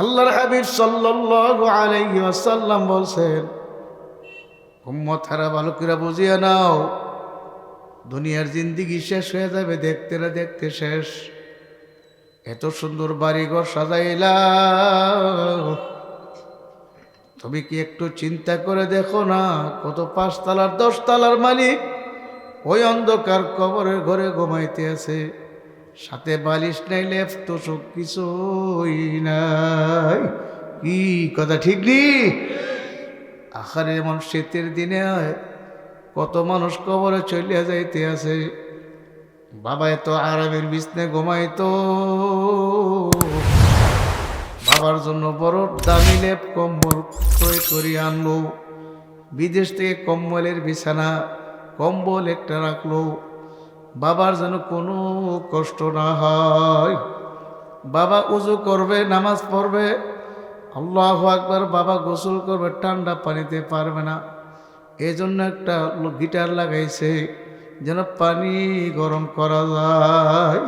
আল্লাহর হাবিব সাল্লাল্লাহু আলাইহি ওয়াসাল্লাম বলছেন, উম্মত হারা ভালো করে বুঝিয়ে নাও, দুনিয়ার জিন্দিগি শেষ হয়ে যাবে, দেখতে না দেখতে শেষ। এত সুন্দর বাড়িঘর সাজাইলা তুমি কি একটু চিন্তা করে দেখো না, কত পাঁচতলার, দশতলার মালিক ওই অন্ধকার কবরের ঘরে ঘুমাইতে আছে সাথে বালিশ নাই লেফ তো সব কিছুই নাই। কি কথা, ঠিক নেই আখারে এমন শীতের দিনে কত মানুষ কবরে চলিয়া যাইতে আছে। বাবা এত আরামের বিছনে ঘুমাইতো। বাবার জন্য বড় দামি লেপ কম্বল ক্রয় করে আনলো। বিদেশ থেকে কম্বলের বিছানা, কম্বল একটা রাখল। বাবার যেন কোনো কষ্ট না হয়। বাবা উজু করবে, নামাজ পড়বে। আল্লাহ আকবার, বাবা গোসল করবে, ঠান্ডা পানিতে পারবে না। এই জন্য একটা গিটার লাগাইছে, যেন পানি গরম করা যায়।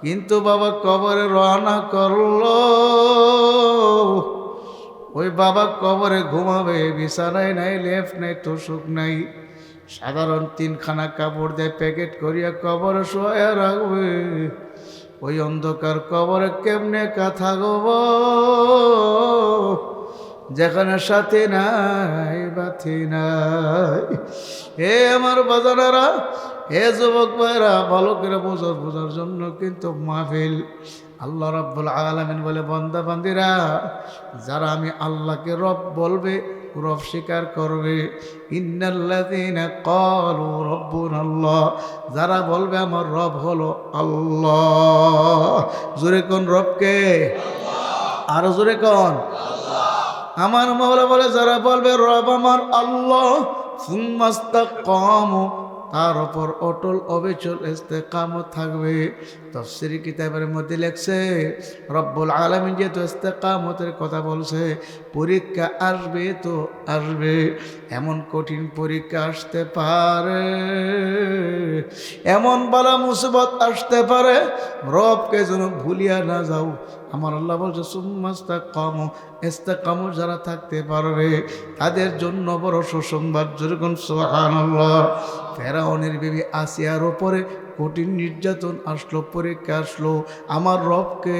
কিন্তু বাবা কবরে রওনা করল। ওই বাবা কবরে ঘুমাবে, বিছানায় নাই, লেফট নাই, তোষক নাই। সাধারণ তিনখানা কাপড় দিয়ে প্যাকেট করিয়া কবরে শোয়া রাখবে। ওই অন্ধকার কবরে কেমনে কাথা গব যেখানে সাথে নাই, বাথি নাই। হে আমার বাজানারা, হে যুবক ভাইরা ভালো করে বোঝার বোঝার জন্য কিন্তু মাহফিল আল্লাহ রব্বুল আলমিন বলে বন্দা বান্দিরা যারা আমি আল্লাহকে রব বলবে রব স্বীকার করবে। আল্লাহ যারা বলবে আমার রব হলো আল্লাহ। জোরে কোন রবকে? আরও জোরে কোন? আমার মহলা বলে, যারা বলবে রব আমার আল্লাহ সুম্মাস্তাকামু তার ওপর অটল অবিচল ইস্তেকামত থাকবে। তফসির কিতাবের মধ্যে লেখছে, রব্বুল আলমিন যেহেতু ইস্তেকামতের কথা বলছে, পরীক্ষা আসবে তো আসবে, এমন কঠিন পরীক্ষা আসতে পারে, এমন বালা মুসিবত আসতে পারে, রবকে যেন ভুলিয়া না যাও। আমার আল্লাহ বলছে সুম্মাস্তা কম এস্তা কম যারা থাকতে পারবে, তাদের জন্য বড় সুসংবাদ। যেরকম সোহান ফেরাউনের বিবি আসিয়ার ওপরে কঠিন নির্যাতন আসলো, পরীক্ষা আসলো, আমার রবকে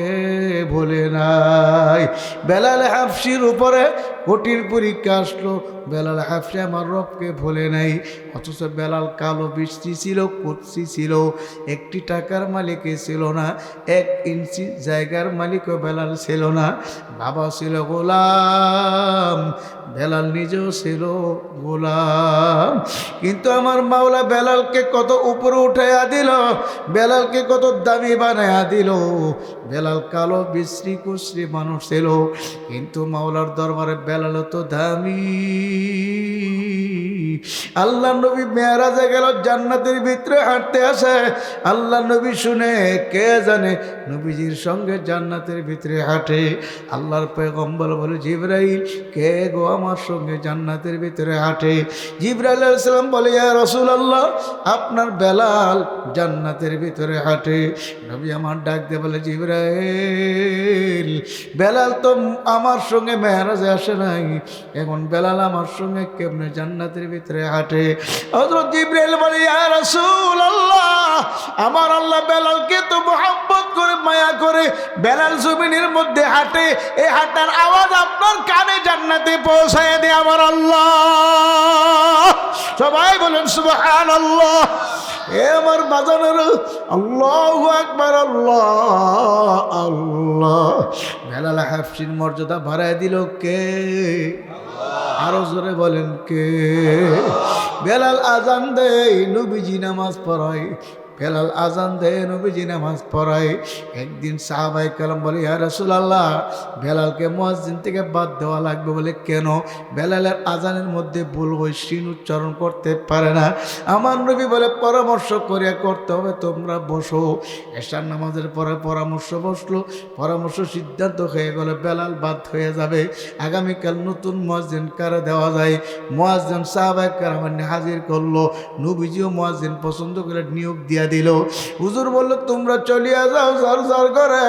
ভোলে নাই। বেলাল হাফসির উপরে কঠিন পরীক্ষা আসলো, বেলাল হাফসি আমার রবকে ভোলে নাই। অথচ বেলাল কালো বৃষ্টি ছিল, কুৎসি ছিল, একটি টাকার মালিকে ছিল না, এক ইঞ্চি জায়গার মালিকও বেলাল ছিল না। বাবা ছিল গোলাম বেলাল নিজেও ছিল গোলাম। কিন্তু আমার মাওলা বেলালকে কত উপরে উঠাইয়া দিল, বেলালকে কত দামি বানাইয়া দিল। বেলাল কালো, বিশ্রী, কুশ্রী মানুষ ছিল, কিন্তু মাওলার দরবারে বেলাল তো দামি। আল্লাহ নবী মেয়ারাজে গেল জান্নাতের ভিতরে হাঁটতে আসে। আল্লাহ নবী শুনে কে জানে? নবীজির সঙ্গে জান্নাতের ভিতরে হাঁটে। আল্লাহর পেগম্বর বলে, জিব্রাইল, কে গো আমার সঙ্গে জান্নাতের ভিতরে হাঁটে? জিব্রাইল সালাম বলে, ইয়া রসুল আল্লাহ আপনার বেলাল জান্নাতের ভিতরে হাঁটে। নবী আমার ডাক দিয়ে বলে, জিব্রাইল, বেলাল তো আমার সঙ্গে মেহরাজে আসে নাই। এখন বেলাল আমার সঙ্গে কেমনে জান্নাতের ভিতরে হাঁটে। হযরত জিব্রাইল বলে রাসূল আল্লাহ আমার আল্লাহ বেলালকে তো মোহাম্মত করে, মায়া করে বেলাল জমিনের মধ্যে হাঁটে। এই হাঁটার আওয়াজ আপনার কানে জান্নাতে পৌঁছায় দে আমার আল্লাহ। সবাই বলেন, সুবহানাল্লাহ। এ আমার বাজানের, আল্লাহু আকবার, আল্লাহ আল্লাহ। বেলাল হাফসির মর্যাদা বাড়ায় দিল কে? আরও জোরে বলেন কে? বেলাল আজান দেয় নবীজি নামাজ পড়ায়। বেলাল আজান দেয়, নবীজি নামাজ পড়ায়। একদিন সাহাবাই কালাম বলে, ইয়া আল্লাহ বেলালকে মুয়াজ্জিন থেকে বাদ দেওয়া লাগবে। বলে, কেন? বেলালের আজানের মধ্যে ভুল ওই সিন উচ্চারণ করতে পারে না। আমার নবী বলে, পরামর্শ করিয়া করতে হবে, তোমরা বসো। এশার নামাজের পরে পরামর্শ বসল। পরামর্শ সিদ্ধান্ত হয়ে গেলে, বেলাল বাদ হয়ে যাবে। আগামীকাল নতুন মুয়াজ্জিন কারে দেওয়া যায়? মুয়াজ্জিন সাহাবাই কারামান্নে হাজির করল। নবীজিও মুয়াজ্জিন পছন্দ করে নিয়োগ দিয়া দিল। হুজুর বলল, তোমরা চলিয়া যাও সর সর করে।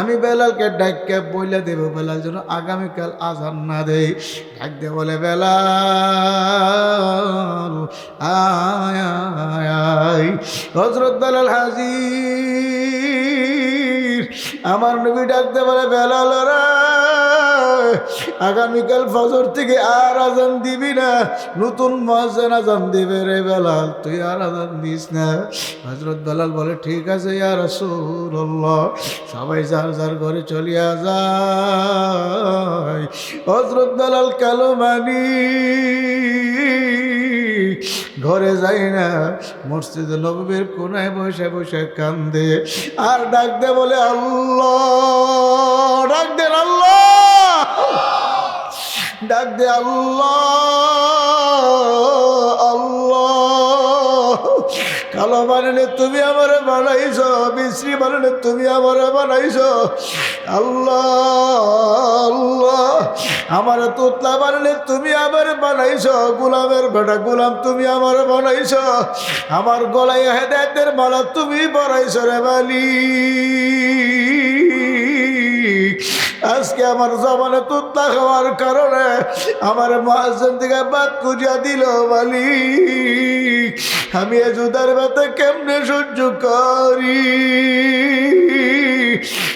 আমি বেলালকে ডাক্কে বইলে দেব। বেলাল যেন আগামীকাল আজান না দেয়। ডাক দে বলে, বেলাল হজরত বেলাল হাজির। আমার নবী ডাকতে বলে, বেলাল রে আগামীকাল ফজর থেকে আর আজান দিবি না। নতুন মহাজান আজান দিবে রে বেলাল, তুই আর আজান দিস না। হজরত বেলাল বলে, ঠিক আছে ইয়ার রসুল্লাহ সবাই যার যার ঘরে চলিয়া যায়। হজরত বেলাল কালো মানি, ঘরে যাই না। মসজিদ নবীর কোনায় বসে বসে কান্দে, আর ডাক দে বলে, আল্লাহ, ডাক দেন আল্লাহ। ডাক দে আল্লাহ আল্লাহ। কালো বানালে তুমি আমারে বানাইছ, বিশ্রী বানালে তুমি আমারে বানাইছ। আল্লাহ আল্লাহ। আমার তোতলা বানালে তুমি আমার বানাইছ, গোলামের বেটা গোলাম তুমি আমার বানাইছ। আমার গলায় হেদায়তের মালা তুমি বানাইছ রে বালি। আজকে আমার জমানে তুত্তা খাওয়ার কারণে আমার মহাজন থেকে বাদ কুজিয়া দিল মালিক, আমি এ জুদার কেমনে সহ্য করি?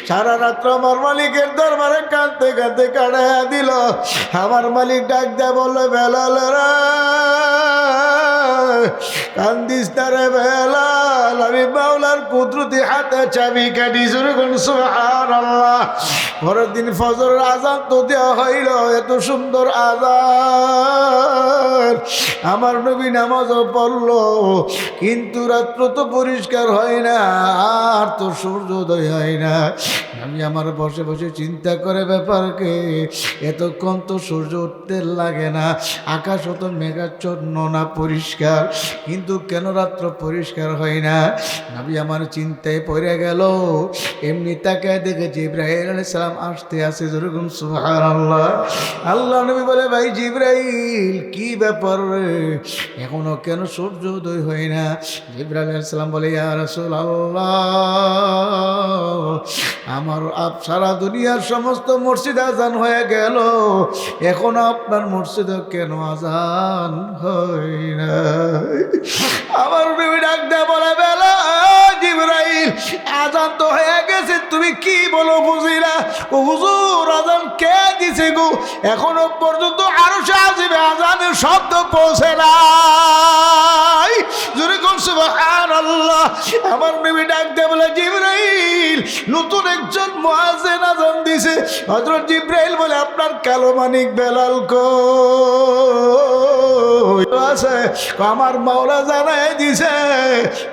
সারা রাত্র আমার মালিকের দরবারে কাঁদতে কাঁদতে কাড়াইয়া দিল। আমার মালিক ডাক দেয় বলল, বেলাল কান্দিস তারে বেলাল, আমি বাউলার কুদরতি হাতে চাবি কাটি শুরু করুন সুবহানাল্লাহ। পরের দিন ফজর আজান তো দেওয়া হইল, এত সুন্দর আজান আমার নবী নামাজও পড়ল, কিন্তু রাত্র তো পরিষ্কার হয় না, আর তো সূর্যোদয় হয় না। আমি আমার বসে বসে চিন্তা করে ব্যাপারকে, এতক্ষণ তো সূর্য উঠতে লাগে না, আকাশ তো মেঘাচ্ছন্ন না পরিষ্কার, কিন্তু কেন রাত্র পরিষ্কার হয় না? আমি আমার চিন্তায় পড়ে গেল, এমনি তাকায় দেখেছি ইব্রাহিম আলাইহিস সালাম আসতে আসে যেরকম সুহার আল্লাহ আল্লাহ নবী বলে, ভাই জিব্রাইল, কি ব্যাপার রে? এখনও কেন সূর্যোদয় হয় না? জিব্রাইল বলে, ইয়া রাসূল আল্লাহ আমার আপ, সারা দুনিয়ার সমস্ত মসজিদ আজান হয়ে গেল। এখন আপনার মসজিদে কেন আজান হয় না আমার ডাক দেয়া বলে, বেলা, জিব্রাইল আজান তো হয়ে গেছে তুমি কি বলো বুঝিরা ও হুজুর, আজান কে দিছে গো? এখনও পর্যন্ত আরও সে আসবে আজানের শব্দ পৌঁছে না আমার নবী ডাক দেয়া বলে, জিব্রাইল নতুন একজন মুয়াজ্জিন আজান দিছে হযরত জিব্রাইল বলে, আপনার কালো মানিক বেলাল কই? আছে। আমার মাওলা জানাই দিছে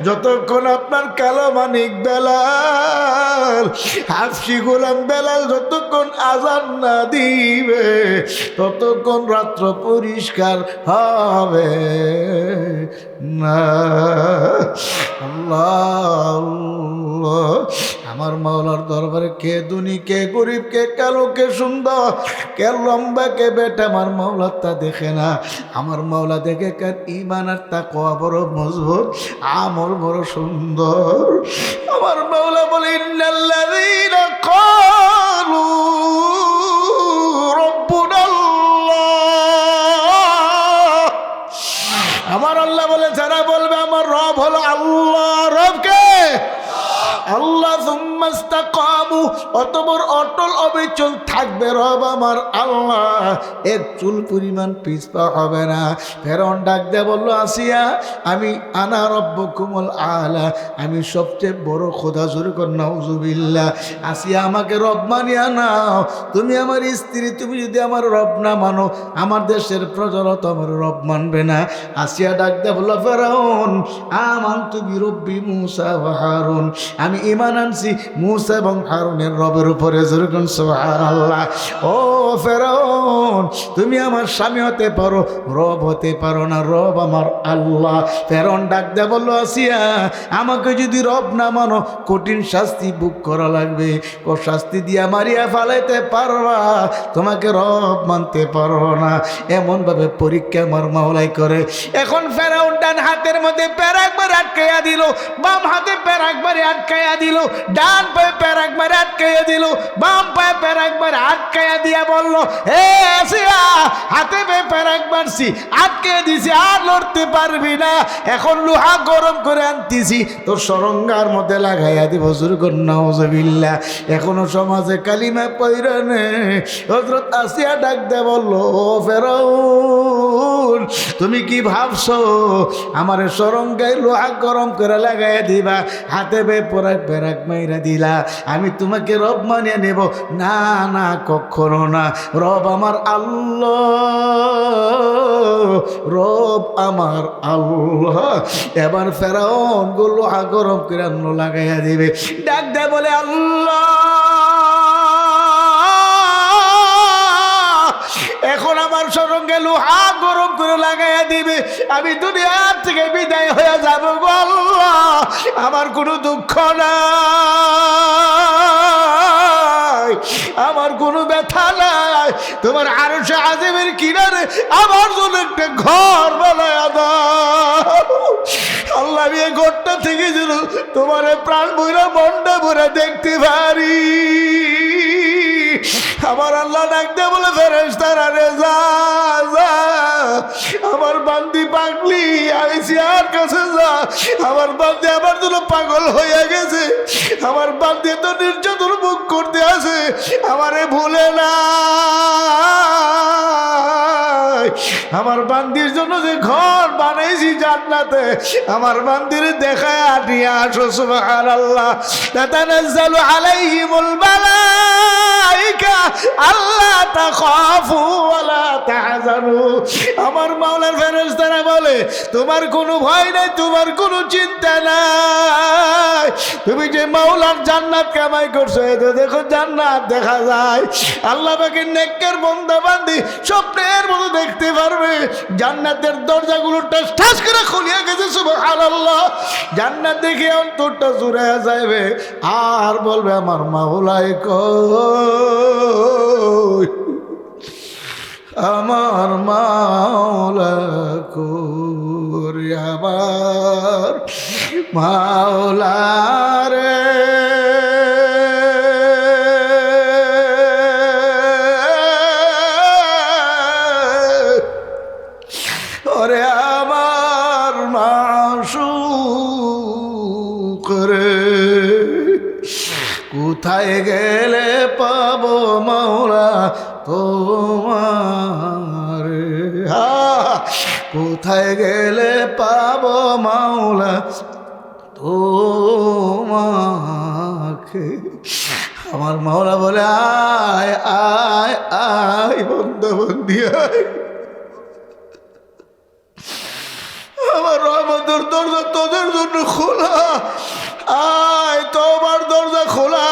যতক্ষণ আপনার কালো মানিক বেলাল, হাফসি গোলাম বেলাল যতক্ষণ আজান না দিবে, ততক্ষণ রাত্র পরিষ্কার হবে না। আল্লাহ। আমার মাওলার দরবারে, কে দুনি কে গরিব, কে কালো, কে সুন্দর, কে লম্বা, কে বেটা, আমার মাওলা তা দেখে না। আমার মাওলা দেখে কার ইমান আর তা কোয়া বড় মজবুত, আমল বড় সুন্দর। আমার মাওলা বলে ইন্নাল্লাযীনা কামু অতবর অটল অবিচল থাকবে রব আমার আল্লাহ। এক চুল পরিমাণ পিছপা হবে না। ফেরন ডাক দে বলল, আসিয়া, আমি আনা রব্ব কুমল আলা। আমি সবচেয়ে বড় খোদা শুরু কর নাউজুবিল্লা আসিয়া, আমাকে রব মানিয়া নাও। তুমি আমার স্ত্রী, তুমি যদি আমার রব না মানো, আমার দেশের প্রজারা তো আমার রব মানবে না। আসিয়া ডাক দে বলল, ফেরাউন আমান তুমি রব্বি মুসা হারুন। আমি ইমান আনছি, মুসা এবং হারুনের রবের উপরে যেরকম আল্লাহ ও ফেরাউন, তুমি আমার স্বামী হতে পারো, রব হতে পারো না, রব আমার আল্লাহ। ফেরাউন ডাক দে বলল, আসিয়া, আমাকে যদি রব না মানো, কঠিন শাস্তি বুক করা লাগবে। ও শাস্তি দিয়া মারিয়া ফালাইতে পারবা, তোমাকে রব মানতে পারো না। এমনভাবে পরীক্ষা আমার মাওলাই করে। এখন ফেরাউন ডান হাতের মধ্যে প্যার একবার আটকাইয়া দিল, বাম হাতে প্যার একবারে আটকাইয়া দিল, ডান পায়ে প্যার একবারে দিল। বাম পায়ে প্যার একবার আটকাইয়া দিয়া বলল আসিয়া, হাতে পে প্যার একবার আটকে দিছি, আর লড়তে পারবি না। এখন লোহা গরম করে তোর সরঙ্গার মধ্যে লাগাইয়া দিব জুরগন্নাউজবিল্লা এখনও সমাজে কালিমা পৈরানে হজরত আসিয়া ডাক দে বলল ফেরাউন, তুমি কি ভাবছ আমার সরঙ্গায় লোহা গরম করে লাগাইয়া দিবা? হাতে বে পরাক বেরাক মাইরা দিলা। আমি তোমাকে রব মানিয়ে নেব? না না, কখনো না। রব আমার আল্লাহ, রব আমার আল্লাহ। এবার ফেরাউনগুলো আগরম গরম করে আন্ন লাগাইয়া দিবে। ডাক দে বলে, আল্লাহ। এখন আমার সরঙ্গে লোহা গরম করে লাগাইয়া দিবে। আমি দুনিয়ার থেকে বিদায় হয়ে যাব আল্লাহ। আমার কোনো দুঃখ নাই। আমার কোনো ব্যথা নাই। তোমার আরও সে আজেবের কিনারে আমার জন্য একটা ঘর বানায় আল্লাহ, আমি এই ঘরটা থেকে যেন তোমার প্রাণ বইরা মনটা ভরে দেখতে পারি। আমার আল্লাহ ডাকতে বলে ফেরেস তারা রে যা আমার বান্দি পাগলি, আমি আর কাছে যা। আমার বান্দি আমার জন্য পাগল হয়ে গেছে। আমার বান্দি তো নির্যাতন মুখ করতে আছে আমারে ভুলে না। আমার বান্দির জন্য যে ঘর বানাইছি জান্নাতে, আমার বান্দির দেখায় আটিয়া আসো, সুবহানাল্লাহ। তাতানাজ্জালু আলাইহিমুল মালাইকা আল্লাহ তাখাফু ওয়ালা তাহজানু। আমার মাওলার ফেরেশতারা বলে, তোমার কোনো ভয় নাই, তোমার কোনো চিন্তা নাই। তুমি যে মাওলার জান্নাত কামাই করছ এই তো দেখো জান্নাত দেখা যায়। আল্লাহ বাকি নেককার বন্দা বান্দি স্বপ্নের মতো দেখতে পারবে। জান্নাতের দরজাগুলো টাস ঠাস করে খুলিয়া গেছে, সুবহানাল্লাহ। জান্নাত দেখে অন্তরটা জুড়ে যাইবে। আর বলবে, আমার মাওলাই কই? আমার মাওলা করি আমার মাওলা কোথায় গেলে পাবো মাওলা তোমাকে আমার মাওলা বলে আয় আয় আয় বন্ধু বন্দি আয় আমার রহমতের দরজা তোদের জন্য খোলা আয় তোমার দরজা খোলা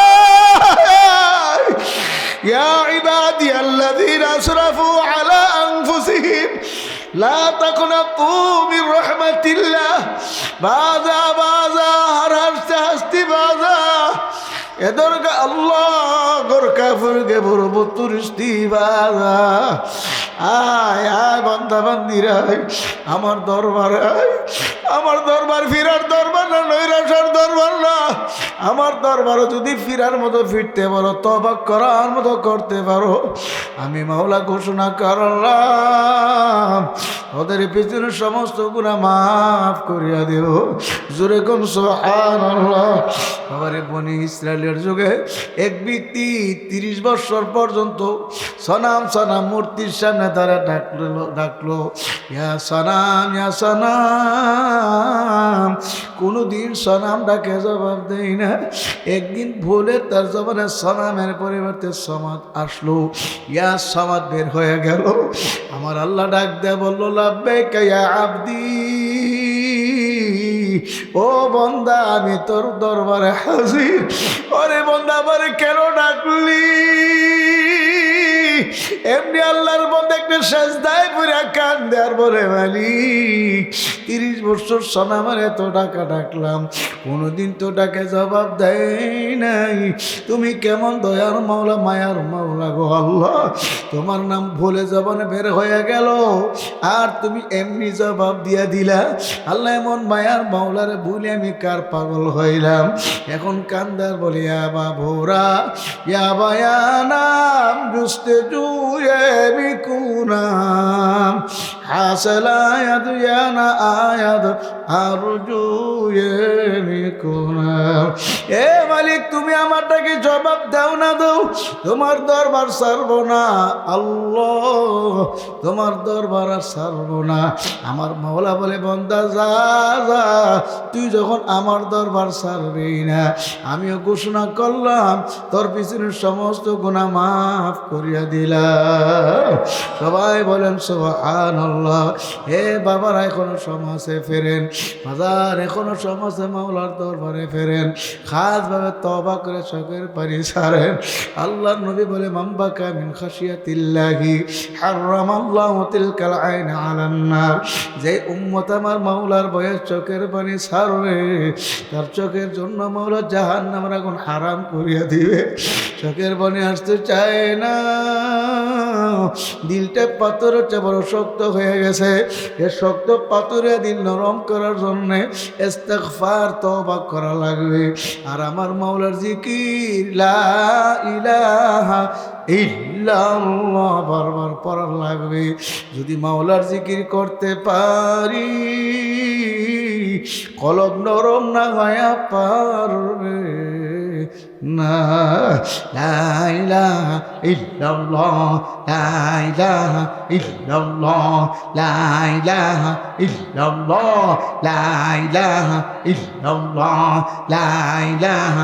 আয়। يا عبادي الذين أسرفوا على أنفسهم لا تقنطوا من رحمة الله ماذا ماذا هرشت هستي ماذا এদরগা আল্লাহ বাজা আয় আয় আমার দরবার আমার দরবার ফিরার দরবার না নৈরাসার দরবার না। আমার দরবারও যদি ফিরার মতো ফিরতে পারো তবাক করার মতো করতে পারো, আমি মাওলা ঘোষণা করলাম, ওদের পিছনে সমস্ত গুণা মাফ করিয়া দেব। জোরে কোন সুবহানাল্লাহ। বাবারে বনি ইসরায়েলের যুগে এক ব্যক্তি তিরিশ বছর পর্যন্ত সনাম সনাম মূর্তির সামনে তারা ডাকলো ডাকলো, ইয়া সনাম ইয়া সনাম। কোনোদিন সনাম ডাকে জবাব দেই না। একদিন ভুলে তার জবানে সনামের পরিবর্তে সমাদ আসলো। ইয়া সমাদ বের হয়ে গেল। আমার আল্লাহ ডাক দেয়া বলল লাভবে ইয়া আব্দি। ও বন্দা আমি তোর দরবারে হাজির। ওরে বন্দা আমার কেন ডাকলি? এমনি আল্লাহর মধ্যে একটা সাজদায় পুরা কান দেওয়ার বলে, মালিক, তিরিশ বছর সময় আমার এত টাকা ডাকলাম, কোনোদিন তো ডাকে জবাব দেয় নাই। তুমি কেমন দয়ার মাওলা, মায়ার মাওলা গো আল্লাহ, তোমার নাম ভুলে জবানে বের হয়ে গেল, আর তুমি এমনি জবাব দিয়া দিলা। আল্লাহ এমন মায়ার মাওলারে ভুলে আমি কার পাগল হইলাম। এখন কান্দার বলে আবা ভোরা ইয়াবা নাম বুঝতে يبكون ইয়ানা আয়াদ আর জুয়ে বিকুনাম এ মালিক, তুমি আমারটাকে জবাব দাও না দাও তোমার দরবার সারব না, আল্লাহ। তোমার দরবার আর সারব না। আমার মাওলা বলে, বন্দা, যা যা। তুই যখন আমার দরবার সারবি না, আমিও ঘোষণা করলাম, তোর পিছনের সমস্ত গুণা মাফ করিয়া দিলাম। সবাই বলেন সোহান আল্লাহ হে বাবারা, এখনও সমাজে ফেরেন। বাজার, এখনও সমাজে মাওলার দরবারে ফেরেন। খাসভাবে তবা করে চোখের পানি ছাড়েন। আল্লাহ নবী বলে মাম্বা কামিন খাসিয়াতিল্লাহি হারাম আল্লাহ তিলকাল আইন আলান্নার যে উম্মত আমার মাওলার বয়স চোখের পানি ছাড়বে, তার চোখের জন্য মাওলা জাহান নামের আগুন হারাম করিয়া দিবে। চোখের পানি আসতে চায় না। দিলটা পাথর হচ্ছে বড় শক্ত হয়ে গেছে। এ শক্ত পাথরে দিল নরম করার জন্য ইস্তেগফার, তওবা করা লাগবে। আর আমার মাওলার জিকির, লা ইলাহা ইল্লাল্লাহ বারবার পড়া লাগবে। যদি মাওলার জিকির করতে পারি, কলব নরম না হয়া পারবে। না লাইলা ইল্লাল্লাহ লাইলাহা ইল্লাল্লাহ লাইলাহা ইল্লাল্লাহ লাইলাহা ইল্লাল্লাহ লাইলাহা